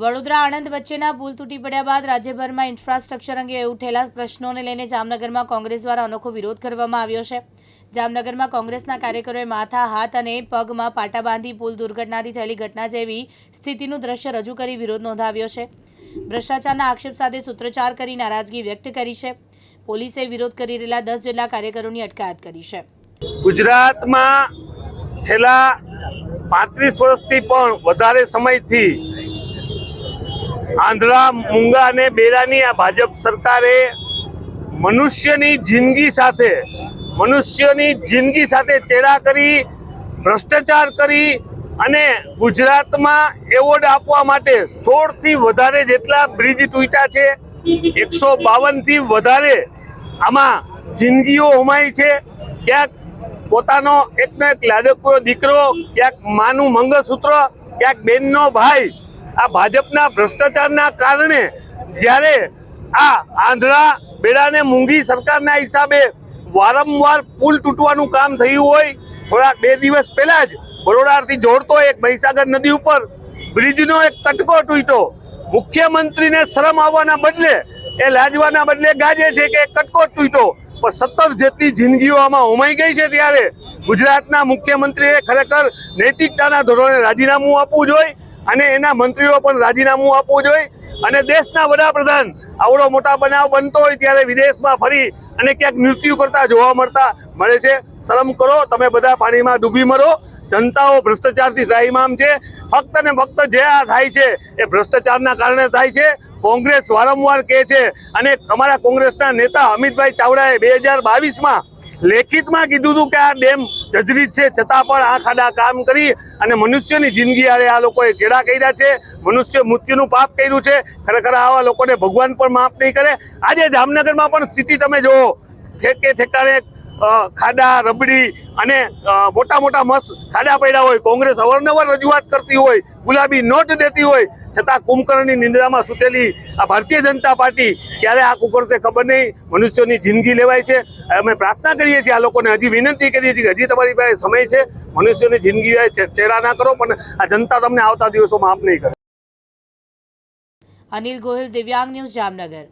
વડોદરા આણંદ વચ્ચેના પુલ તૂટી પડ્યા બાદ રાજ્યભરમાં ઇન્ફ્રાસ્ટ્રક્ચર અંગે ઉઠેલા પ્રશ્નોને લઈને જામનગરમાં કોંગ્રેસ દ્વારા અનોખો વિરોધ કરવામાં આવ્યો છે. જામનગરમાં કોંગ્રેસના કાર્યકરોએ માથા હાથ અને પગમાં પાટા બાંધી પુલ દુર્ઘટનાથી થયેલી ઘટના જેવી સ્થિતિનું દ્રશ્ય રજૂ કરી વિરોધ નોંધાવ્યો છે. ભ્રષ્ટાચારના આક્ષેપ સાથે સૂત્રોચ્ચાર કરી નારાજગી વ્યક્ત કરી છે. પોલીસે વિરોધ કરી રહેલા દસ જેટલા કાર્યકરોની અટકાયત કરી છે. ગુજરાતમાં છેલ્લા પાંત્રીસ વર્ષથી પણ વધારે સમયથી આંધળા મૂંગા અને બેરાની આ ભાજપ સરકારે મનુષ્યની જિંદગી સાથે, મનુષ્યની જિંદગી સાથે ચેડા કરી, ભ્રષ્ટાચાર કરી અને ગુજરાતમાં એવોર્ડ આપવા માટે સોળથી વધારે જેટલા બ્રિજ તૂટ્યા છે, એકસો બાવનથી વધારે આમાં જિંદગીઓ હોમાઈ છે. ક્યાંક પોતાનો એકનો એક લાડકો દીકરો, ક્યાંક માનું મંગળસૂત્ર, ક્યાંક બેનનો ભાઈ આ ભાજપના ભ્રષ્ટાચારના કારણે જ્યારે આ આંધળા બેડાને મૂંગી સરકારના હિસાબે વારંવાર પુલ તૂટવાનું કામ થયું હોય, થોડાક બે દિવસ પહેલા જ બરોડાથી જોડતો એક મહીસાગર નદી ઉપર બ્રિજનો એક કટકો તૂટ્યો. મુખ્યમંત્રીને શરમ આવવાના બદલે એ લાજવાના બદલે ગાજે છે કે કટકોટ તૂટો પણ સત્તર જેટલી જિંદગીઓ આમાં હોમાઈ ગઈ છે ત્યારે ગુજરાતના મુખ્યમંત્રીએ ખરેખર નૈતિકતાના ધોરણે રાજીનામું આપવું જોઈએ અને એના મંત્રીઓ પણ રાજીનામું આપવું જોઈએ. અને દેશના વડાપ્રધાન આવડો મોટા બનાવ બનતો હોય ત્યારે વિદેશમાં ફરી અને ક્યાંક મૃત્યુ કરતા જોવા મળતા મળે છે. શરમ કરો, તમે બધા પાણીમાં ડૂબી મરો. જનતાઓ ભ્રષ્ટાચારથી ત્રાહીમામ છે. ફક્ત ને ફક્ત જે આ થાય છે એ ભ્રષ્ટાચારના કારણે થાય છે. કોંગ્રેસ વારંવાર કહે છે અને અમારા કોંગ્રેસના નેતા અમિતભાઈ ચાવડાએ બે હજાર બાવીસમાં લેખિતમાં કીધું હતું કે આ ડેમ જજરીત છે. છતાં પણ આ ખાડા કામ કરી અને મનુષ્યની જિંદગી આરે આ લોકોએ ચેડા કર્યા છે. મનુષ્ય મૃત્યુનું પાપ કર્યું છે. ખરેખર આવા લોકોને ભગવાન પણ માફ નહીં કરે. આજે જામનગરમાં પણ સ્થિતિ તમે જુઓ. ઠેકે ઠેકાણે ખાડા, રબડી અને મોટા મોટા મસ્ત ખાડા પડ્યા હોય, કોંગ્રેસ અવારનવાર રજૂઆત કરતી હોય, ગુલાબી નોટ દેતી હોય, છતાં કુંભકર્ણની નિંદ્રામાં સૂતેલી આ ભારતીય જનતા પાર્ટી ક્યારે આ કુકરશે ખબર નહીં. મનુષ્યોની જિંદગી લેવાય છે. અમે પ્રાર્થના કરીએ છીએ આ લોકોને, હજી વિનંતી કરીએ છીએ કે હજી તમારી પાસે સમય છે. મનુષ્યોની જિંદગી ચે- ચેડા ના કરો, પણ આ જનતા તમને આવતા દિવસોમાં માફ નહીં કરે. અનિલ ગોહિલ, દિવ્યાંગ ન્યૂઝ જામનગર.